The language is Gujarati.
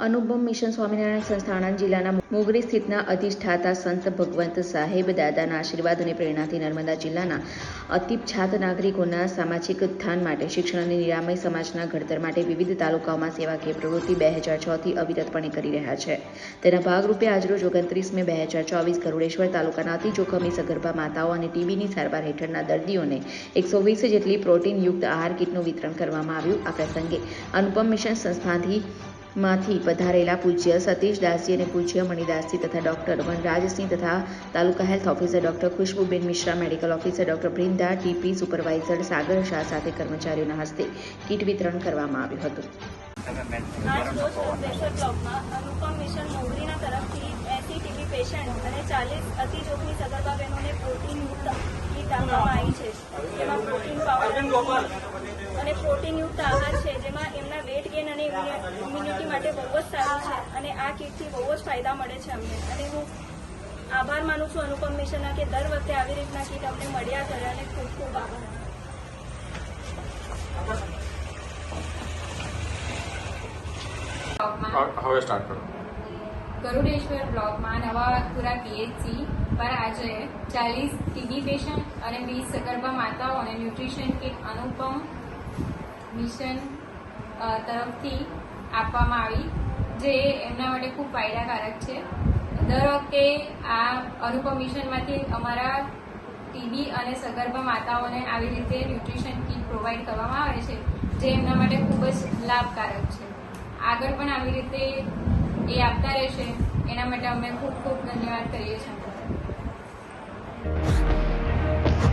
અનુપમ મિશન સ્વામિનારાયણ સંસ્થા આણંદ જિલ્લાના મોગરી સ્થિતના અધિષ્ઠાતા સંત ભગવંત સાહેબ દાદાના આશીર્વાદ અને પ્રેરણાથી નર્મદા જિલ્લાના અતિપછાત નાગરિકોના સામાજિક ઉત્થાન માટે, શિક્ષણ અને નિરામય સમાજના ઘડતર માટે વિવિધ તાલુકાઓમાં સેવાકીય પ્રવૃત્તિ બે હજાર છથી અવિરતપણે કરી રહ્યા છે. તેના ભાગરૂપે આજરોજ ઓગણત્રીસ મે બે હજાર ચોવીસ કરોડેશ્વર તાલુકાના અતિ જોખમી સગર્ભા માતાઓ અને ટીબીની સારવાર હેઠળના દર્દીઓને એકસો વીસ જેટલી પ્રોટીનયુક્ત આહાર કીટનું વિતરણ કરવામાં આવ્યું. આ પ્રસંગે અનુપમ મિશન સંસ્થાથી માંથી પધારેલા પૂજ્ય સતીશદાસજી અને પૂજ્ય મણિદાસજી તથા ડોક્ટર વનરાજસિંહ તથા taluka health officer doctor Khushbuben Mishra, medical officer doctor Brinda TP supervisor Sagar Shah સાથે કર્મચારીઓના હસ્તે કીટ વિતરણ કરવામાં આવ્યું હતું. પેશન્ટ અને ચાલીસ અતિ જોખમી સગર્ભા બહેનોને પ્રોટીનયુક્ત કીટ આપવામાં આવી છે જેમાં પ્રોટીન પાવડર અને પ્રોટીનયુક્ત આહાર છે જેમાં એમના વેટ ગેઇન અને ઇમ્યુનિટી માટે બહુ જ સારું છે અને આ કીટથી બહુ જ ફાયદા મળે છે અમને. અને હું આભાર માનું છું અનુપમ મિશનના કે દર વખતે આવી રીતના કીટ અમને મળ્યા કરે અને ખૂબ ખૂબ આભાર. હવે સ્ટાર્ટ કરો. ગરુડેશ્વર બ્લોકમાં નવાપુરા પીએચસી પર આજે ચાલીસ ટીબી પેશન્ટ અને વીસ સગર્ભા માતાઓ અને ન્યુટ્રિશન કિટ અનુપમ મિશન તરફથી આપવામાં આવી, જે એમના માટે ખૂબ ફાયદાકારક છે. દર વખતે આ અનુપમ મિશનમાંથી અમારા ટીબી અને સગર્ભા માતાઓને આવી રીતે ન્યુટ્રિશન કીટ પ્રોવાઈડ કરવામાં આવે છે, જે એમના માટે ખૂબ જ લાભકારક છે. આગળ પણ આવી રીતે એ આપતા રહેશે. એના માટે અમે ખૂબ ખૂબ ધન્યવાદ કરીએ છીએ.